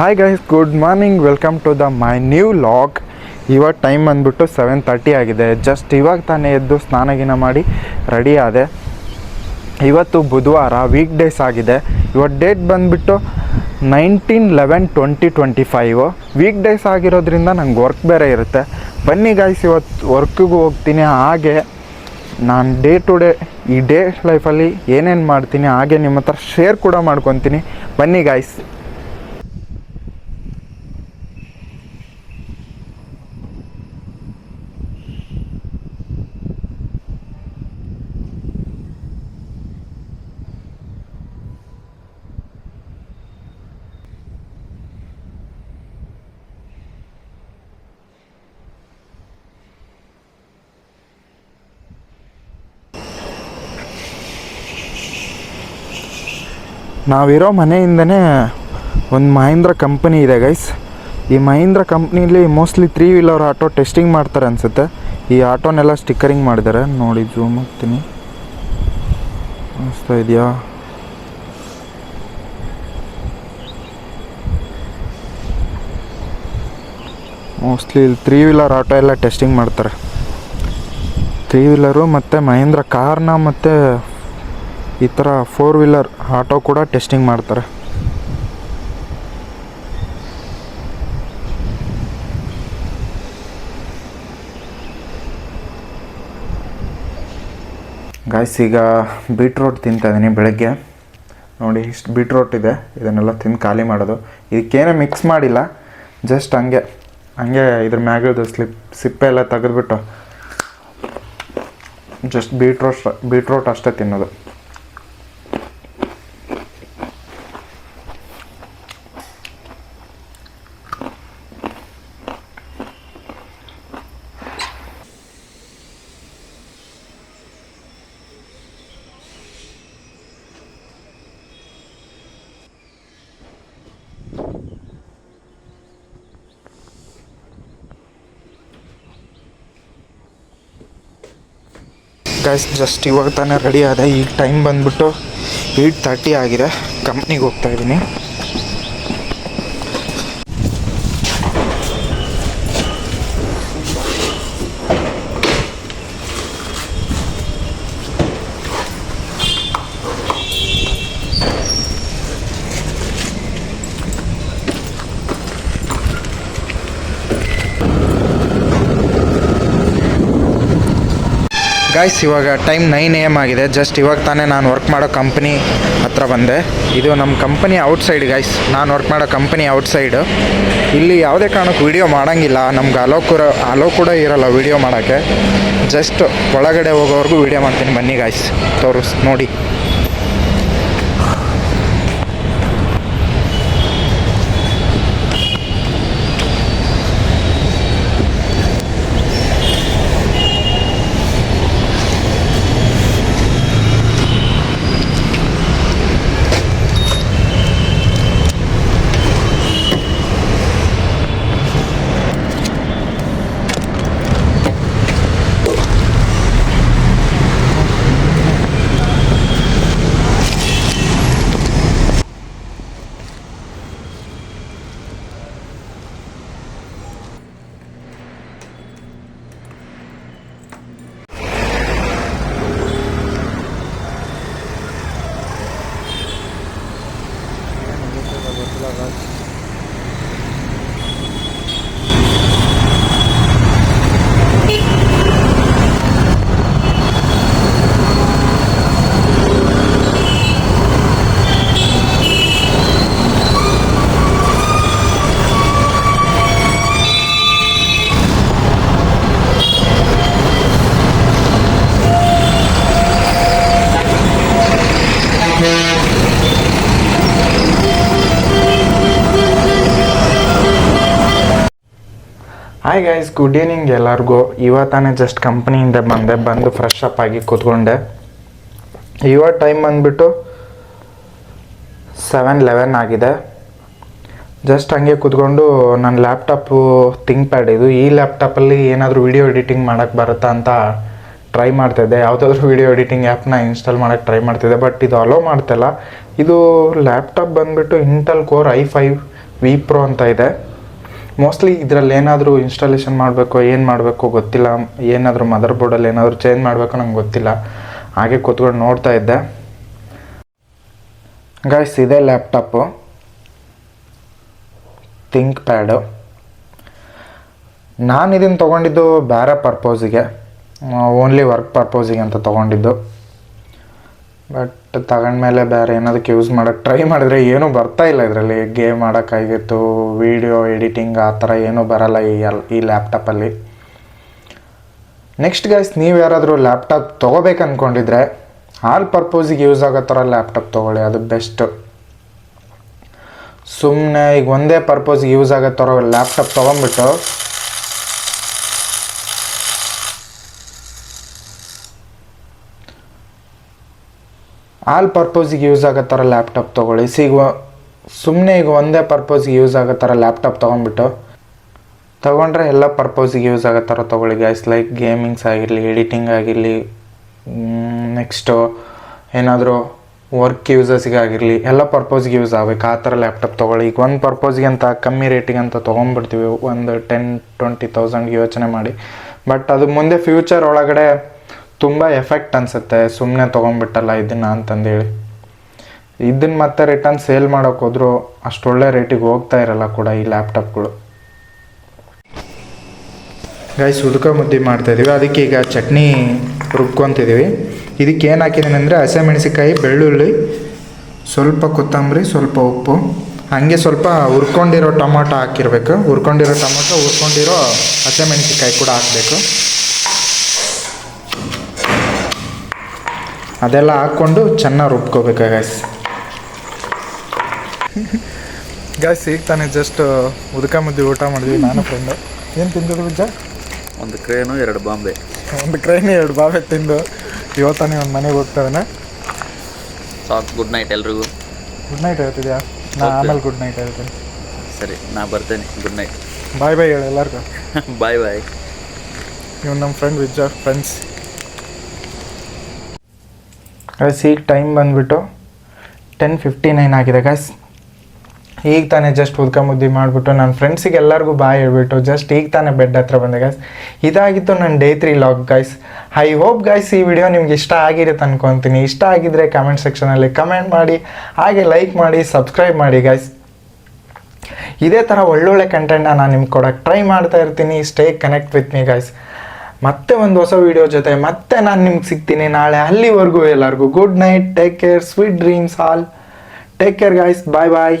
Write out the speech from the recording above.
Hi guys good morning welcome to the my new log ಇವಾಗ time ಬಂದ್ಬಿಟ್ಟು seven thirty ಆಗಿದೆ. Just ಇವಾಗ ತಾನೇ ಎದ್ದು ಸ್ನಾನ ಗಿನ ಮಾಡಿ ರೆಡಿ ಆದೆ. ಇವತ್ತು ಬುಧವಾರ ವೀಕ್ ಡೇಸ್ ಆಗಿದೆ. ಇವತ್ತು ಡೇಟ್ ಬಂದುಬಿಟ್ಟು nineteen eleven twenty twenty five week days ಆಗಿರೋದ್ರಿಂದ ನಂಗೆ ವರ್ಕ್ ಬೇರೆ ಇರುತ್ತೆ. ಬನ್ನಿ ಗಾಯ್ಸ್ ಇವತ್ತು ವರ್ಕಿಗೂ ಹೋಗ್ತೀನಿ. ಹಾಗೆ ನಾನು ಡೇ ಟು ಡೇ ಈ ಡೇ ಲೈಫಲ್ಲಿ ಏನೇನು ಮಾಡ್ತೀನಿ ಹಾಗೆ ನಿಮ್ಮ ಹತ್ರ ಶೇರ್ ಕೂಡ ಮಾಡ್ಕೊತೀನಿ. ಬನ್ನಿ ಗಾಯ್ಸ್ ನಾವಿರೋ ಮನೆಯಿಂದನೇ ಒಂದು ಮಹೀಂದ್ರ ಕಂಪನಿ ಇದೆ ಗೈಸ್ ಈ Mahindra ಕಂಪ್ನಿಲಿ mostly three wheeler auto testing ಮಾಡ್ತಾರೆ ಅನಿಸುತ್ತೆ. ಈ ಆಟೋನೆಲ್ಲ ಸ್ಟಿಕ್ಕರಿಂಗ್ ಮಾಡಿದ್ದಾರೆ. ನೋಡಿ ಜೂಮ್ ಮಾಡ್ತೀನಿ ಅನಿಸ್ತಾ ಇದೆಯಾ? ಮೋಸ್ಟ್ಲಿ ಇಲ್ಲಿ ತ್ರೀ ವೀಲರ್ ಆಟೋ ಎಲ್ಲ ಟೆಸ್ಟಿಂಗ್ ಮಾಡ್ತಾರೆ. ತ್ರೀ ವೀಲರು ಮತ್ತು ಮಹೇಂದ್ರ ಕಾರ್ನ ಮತ್ತು ಈ ಥರ ಫೋರ್ ವೀಲರ್ ಆಟೋ ಕೂಡ ಟೆಸ್ಟಿಂಗ್ ಮಾಡ್ತಾರೆ. ಗಾಯ್ಸ್ ಈಗ ಬೀಟ್ರೋಟ್ ತಿಂತಾ ಇದ್ದೀನಿ ಬೆಳಗ್ಗೆ. ನೋಡಿ, ಇಷ್ಟು ಬೀಟ್ರೋಟ್ ಇದೆ. ಇದನ್ನೆಲ್ಲ ತಿಂದು ಖಾಲಿ ಮಾಡೋದು. ಇದಕ್ಕೇನೇ ಮಿಕ್ಸ್ ಮಾಡಿಲ್ಲ. ಜಸ್ಟ್ ಹಂಗೆ ಹಂಗೆ ಇದ್ರ ಮ್ಯಾಗದು ಸ್ಲಿಪ್ ಸಿಪ್ಪೆ ಎಲ್ಲ ತೆಗೆದ್ಬಿಟ್ಟು ಜಸ್ಟ್ ಬೀಟ್ರೋಟ್ ಬೀಟ್ರೋಟ್ ಅಷ್ಟೇ ತಿನ್ನೋದು. ಗೈಸ್ ಜಸ್ಟ್ ಇವಾಗ ತಾನೇ ರೆಡಿ ಆದ. ಈಗ ಟೈಮ್ ಬಂದ್ಬಿಟ್ಟು ಏಯ್ಟ್ ತರ್ಟಿ ಆಗಿದೆ. ಕಂಪ್ನಿಗೆ ಹೋಗ್ತಾ ಇದ್ದೀನಿ. ಗಾಯ್ಸ್ ಇವಾಗ ಟೈಮ್ ನೈನ್ ಎ ಎಂ ಆಗಿದೆ. ಜಸ್ಟ್ ಇವಾಗ ತಾನೇ ನಾನು ವರ್ಕ್ ಮಾಡೋ ಕಂಪ್ನಿ ಹತ್ರ ಬಂದೆ. ಇದು ನಮ್ಮ ಕಂಪನಿ ಔಟ್ಸೈಡ್ ಗಾಯ್ಸ್ ನಾನು ವರ್ಕ್ ಮಾಡೋ ಕಂಪ್ನಿ ಔಟ್ಸೈಡು ಇಲ್ಲಿ ಯಾವುದೇ ಕಾರಣಕ್ಕೂ ವಿಡಿಯೋ ಮಾಡೋಂಗಿಲ್ಲ. ನಮ್ಗೆ ಅಲೋ ಕೂಡ ಅಲೋ ಕೂಡ ಇರೋಲ್ಲ ವಿಡಿಯೋ ಮಾಡೋಕ್ಕೆ. ಜಸ್ಟ್ ಒಳಗಡೆ ಹೋಗೋವರೆಗೂ ವಿಡಿಯೋ ಮಾಡ್ತೀನಿ. ಬನ್ನಿ ಗಾಯ್ಸ್ ತೋರಿಸ್, ನೋಡಿ. Bye-bye. Hi guys good evening ಎಲ್ಲರಿಗೂ. ಇವತ್ತಾನೆ ಜಸ್ಟ್ ಕಂಪ್ನಿಯಿಂದ ಬಂದೆ, ಬಂದು ಫ್ರೆಶ್ ಅಪ್ ಆಗಿ ಕೂತ್ಕೊಂಡೆ. ಇವಾಗ ಟೈಮ್ ಬಂದುಬಿಟ್ಟು ಸೆವೆನ್ ಲೆವೆನ್ ಆಗಿದೆ. ಜಸ್ಟ್ ಹಂಗೆ ಕೂತ್ಕೊಂಡು ನನ್ನ ಲ್ಯಾಪ್ಟಾಪು ಥಿಂಕ್ ಪ್ಯಾಡ್ ಇದು, ಈ ಲ್ಯಾಪ್ಟಾಪಲ್ಲಿ ಏನಾದರೂ ವಿಡಿಯೋ ಎಡಿಟಿಂಗ್ ಮಾಡೋಕ್ಕೆ ಬರುತ್ತಾ ಅಂತ ಟ್ರೈ ಮಾಡ್ತಿದ್ದೆ ಯಾವುದಾದ್ರೂ ವಿಡಿಯೋ ಎಡಿಟಿಂಗ್ ಆ್ಯಪ್ನ ಇನ್ಸ್ಟಾಲ್ ಮಾಡೋಕ್ಕೆ ಟ್ರೈ ಮಾಡ್ತಿದ್ದೆ ಬಟ್ ಇದು ಅಲೋ ಮಾಡ್ತಿಲ್ಲ ಇದು ಲ್ಯಾಪ್ಟಾಪ್ ಬಂದುಬಿಟ್ಟು Intel core I five V pro ಅಂತ ಇದೆ. ಮೋಸ್ಟ್ಲಿ ಇದರಲ್ಲಿ ಏನಾದರೂ ಇನ್ಸ್ಟಾಲೇಷನ್ ಮಾಡಬೇಕು, ಏನು ಮಾಡಬೇಕು ಗೊತ್ತಿಲ್ಲ. ಏನಾದರೂ ಮದರ್ ಬೋರ್ಡಲ್ಲಿ ಏನಾದರೂ ಚೇಂಜ್ ಮಾಡಬೇಕು ನಂಗೆ ಗೊತ್ತಿಲ್ಲ. ಹಾಗೆ ಕೂತ್ಕೊಂಡು ನೋಡ್ತಾ ಇದ್ದೆ. ಗಾಯ್ಸ್ ಇದೆ ಲ್ಯಾಪ್ಟಾಪು ಥಿಂಕ್ ಪ್ಯಾಡು ನಾನು ಇದನ್ನು ತೊಗೊಂಡಿದ್ದು ಬೇರೆ ಪರ್ಪೋಸಿಗೆ ಓನ್ಲಿ ವರ್ಕ್ ಪರ್ಪೋಸಿಗೆ ಅಂತ ತೊಗೊಂಡಿದ್ದು. ಬಟ್ ತಗೊಂಡ್ಮೇಲೆ ಬೇರೆ ಏನಾದಕ್ಕೆ ಯೂಸ್ ಮಾಡೋಕ್ಕೆ ಟ್ರೈ ಮಾಡಿದ್ರೆ ಏನೂ ಬರ್ತಾ ಇಲ್ಲ ಇದರಲ್ಲಿ. ಗೇಮ್ ಮಾಡೋಕ್ಕಾಗಿತ್ತು ವೀಡಿಯೋ ಎಡಿಟಿಂಗ್ ಆ ಥರ ಏನೂ ಬರಲ್ಲ ಈ ಎಲ್, ಈ ಲ್ಯಾಪ್ಟಾಪಲ್ಲಿ ನೆಕ್ಸ್ಟ್ ಗೈಸ್ ನೀವು ಯಾರಾದರೂ ಲ್ಯಾಪ್ಟಾಪ್ ತೊಗೋಬೇಕು ಅಂದ್ಕೊಂಡಿದ್ರೆ ಆಲ್ ಪರ್ಪೋಸಿಗೆ ಯೂಸ್ ಆಗೋ ಥರ ಲ್ಯಾಪ್ಟಾಪ್ ತೊಗೊಳ್ಳಿ, ಅದು ಬೆಸ್ಟ್ ಸುಮ್ಮನೆ ಈಗ ಒಂದೇ ಪರ್ಪೋಸಿಗೆ ಯೂಸ್ ಆಗೋ ಥರ ಲ್ಯಾಪ್ಟಾಪ್ ತೊಗೊಂಬಿಟ್ಟು ಆಲ್ ಪರ್ಪೋಸಿಗೆ ಯೂಸ್ ಆಗೋ ಥರ ಲ್ಯಾಪ್ಟಾಪ್ ತೊಗೊಳ್ಳಿ. ಸಿಗುವ ಸುಮ್ಮನೆ ಈಗ ಒಂದೇ ಪರ್ಪೋಸ್ಗೆ ಯೂಸ್ ಆಗೋ ಥರ ಲ್ಯಾಪ್ಟಾಪ್ ತೊಗೊಂಬಿಟ್ಟು ತೊಗೊಂಡ್ರೆ ಎಲ್ಲ ಪರ್ಪೋಸಿಗೆ ಯೂಸ್ ಆಗೋ ಥರ ತೊಗೊಳ್ಳಿ ಗೈಸ್ ಲೈಕ್ ಗೇಮಿಂಗ್ಸ್ ಆಗಿರಲಿ ಎಡಿಟಿಂಗ್ ಆಗಿರಲಿ ನೆಕ್ಸ್ಟು ಏನಾದರೂ ವರ್ಕ್ ಯೂಸಸ್ಗೆ ಆಗಿರಲಿ, ಎಲ್ಲ ಪರ್ಪೋಸ್ಗೆ ಯೂಸ್ ಆಗಬೇಕು. ಆ ಥರ ಲ್ಯಾಪ್ಟಾಪ್ ತೊಗೊಳ್ಳಿ. ಈಗ ಒಂದು ಪರ್ಪೋಸ್ಗೆ ಅಂತ ಕಮ್ಮಿ ರೇಟಿಗೆ ಅಂತ ತೊಗೊಂಡ್ಬಿಡ್ತೀವಿ. ಒಂದು ಟೆನ್ ಟ್ವೆಂಟಿ ತೌಸಂಡ್ಗೆ ಯೋಚನೆ ಮಾಡಿ. ಬಟ್ ಅದು ಮುಂದೆ ಫ್ಯೂಚರ್ ಒಳಗಡೆ ತುಂಬ ಎಫೆಕ್ಟ್ ಅನಿಸುತ್ತೆ. ಸುಮ್ಮನೆ ತೊಗೊಂಬಿಟ್ಟಲ್ಲ ಇದನ್ನು ಅಂತಂದೇಳಿ. ಇದನ್ನು ಮತ್ತೆ ರಿಟರ್ನ್ ಸೇಲ್ ಮಾಡೋಕೆ ಹೋದ್ರು ಅಷ್ಟೊಳ್ಳೆ ರೇಟಿಗೆ ಹೋಗ್ತಾ ಇರಲ್ಲ ಕೂಡ ಈ ಲ್ಯಾಪ್ಟಾಪ್ಗಳು ಗೈಸ್ ಉದ್ಕ ಮುದ್ದೆ ಮಾಡ್ತಾಯಿದ್ದೀವಿ ಅದಕ್ಕೆ ಈಗ ಚಟ್ನಿ ರುಬ್ಕೊತಿದ್ದೀವಿ ಇದಕ್ಕೆ ಏನು ಹಾಕಿದ್ದೀನಿ ಅಂದರೆ ಹಸಿಮೆಣಸಿಕಾಯಿ ಬೆಳ್ಳುಳ್ಳಿ, ಸ್ವಲ್ಪ ಕೊತ್ತಂಬರಿ, ಸ್ವಲ್ಪ ಉಪ್ಪು. ಹಾಗೆ ಸ್ವಲ್ಪ ಹುರ್ಕೊಂಡಿರೋ ಟೊಮೊಟೊ ಹಾಕಿರ್ಬೇಕು. ಹುರ್ಕೊಂಡಿರೋ ಟೊಮೊಟೊ, ಹುರ್ಕೊಂಡಿರೋ ಹಸಿಮೆಣಸಿಕಾಯಿ ಕೂಡ ಹಾಕಬೇಕು. ಅದೆಲ್ಲ ಹಾಕ್ಕೊಂಡು ಚೆನ್ನಾಗಿ ರುಬ್ಕೋಬೇಕು ಗೈಸ್ ಗೈಸ್ ಈಗ ತಾನೇ ಜಸ್ಟ್ ಉದಕ ಮುದ್ದೆ ಊಟ ಮಾಡಿದ್ವಿ ನಾನು ಫ್ರೆಂಡು ಏನು ತಿಂದಿದ್ರು ಬಿಜ್ಜ ಒಂದು ಕ್ರೇನು ಎರಡು ಬಾಂಬೆ. ಒಂದು ಕ್ರೇನು ಎರಡು ಬಾಂಬೆ ತಿಂದು ಇವತ್ತಾನೆ ಒಂದು ಮನೆಗೆ ಹೋಗ್ತಾವೆ ಸಾಕು ಗುಡ್ ನೈಟ್ ಎಲ್ರಿಗೂ. ಗುಡ್ ನೈಟ್ ಹೇಳ್ತಿದ್ಯಾ? ನಾ ಆಮೇಲೆ ಗುಡ್ ನೈಟ್ ಹೇಳ್ತೀನಿ. ಸರಿ ನಾ ಬರ್ತೇನೆ. ಗುಡ್ ನೈಟ್ ಬಾಯ್ ಬಾಯ್ ಹೇಳು ಎಲ್ಲರಿಗೂ. ಬಾಯ್ ಬಾಯ್ ಇವ್ನು ನಮ್ಮ ಫ್ರೆಂಡ್ ವಿಜ್ಜ ಫ್ರೆಂಡ್ಸ್ ಗೈಸ್ ಈಗ ಟೈಮ್ ಬಂದುಬಿಟ್ಟು ಟೆನ್ ಫಿಫ್ಟಿ ನೈನ್ ಆಗಿದೆ ಗೈಸ್ ಈಗ ತಾನೇ ಜಸ್ಟ್ ಮುದ್ದಿ ಮಾಡಿಬಿಟ್ಟು ನನ್ನ ಫ್ರೆಂಡ್ಸಿಗೆ ಎಲ್ಲರಿಗೂ ಬಾಯ್ ಹೇಳ್ಬಿಟ್ಟು ಜಸ್ಟ್ ಈಗ ತಾನೇ ಬೆಡ್ ಹತ್ರ ಬಂದೆ ಗೈಸ್ ಇದಾಗಿತ್ತು ನನ್ನ day three log guys I hope guys ಈ ವಿಡಿಯೋ ನಿಮ್ಗೆ ಇಷ್ಟ ಆಗಿರುತ್ತೆ ಅನ್ಕೊತೀನಿ. ಇಷ್ಟ ಆಗಿದ್ರೆ ಕಮೆಂಟ್ ಸೆಕ್ಷನಲ್ಲಿ ಕಮೆಂಟ್ ಮಾಡಿ, ಹಾಗೆ ಲೈಕ್ ಮಾಡಿ ಸಬ್ಸ್ಕ್ರೈಬ್ ಮಾಡಿ ಗೈಸ್ ಇದೇ ಥರ ಒಳ್ಳೊಳ್ಳೆ ಕಂಟೆಂಟ್ನ ನಾನು ನಿಮ್ಗೆ ಕೊಡೋಕ್ಕೆ ಟ್ರೈ ಮಾಡ್ತಾ ಇರ್ತೀನಿ. Stay connect with me guys ಮತ್ತೆ ಒಂದು ಹೊಸ ವಿಡಿಯೋ ಜೊತೆ ಮತ್ತೆ ನಾನು ನಿಮ್ಗೆ ಸಿಗ್ತೀನಿ ನಾಳೆ ಅಲ್ಲಿವರೆಗೂ ಎಲ್ಲರಿಗೂ. Good night take care sweet dreams all take care guys bye bye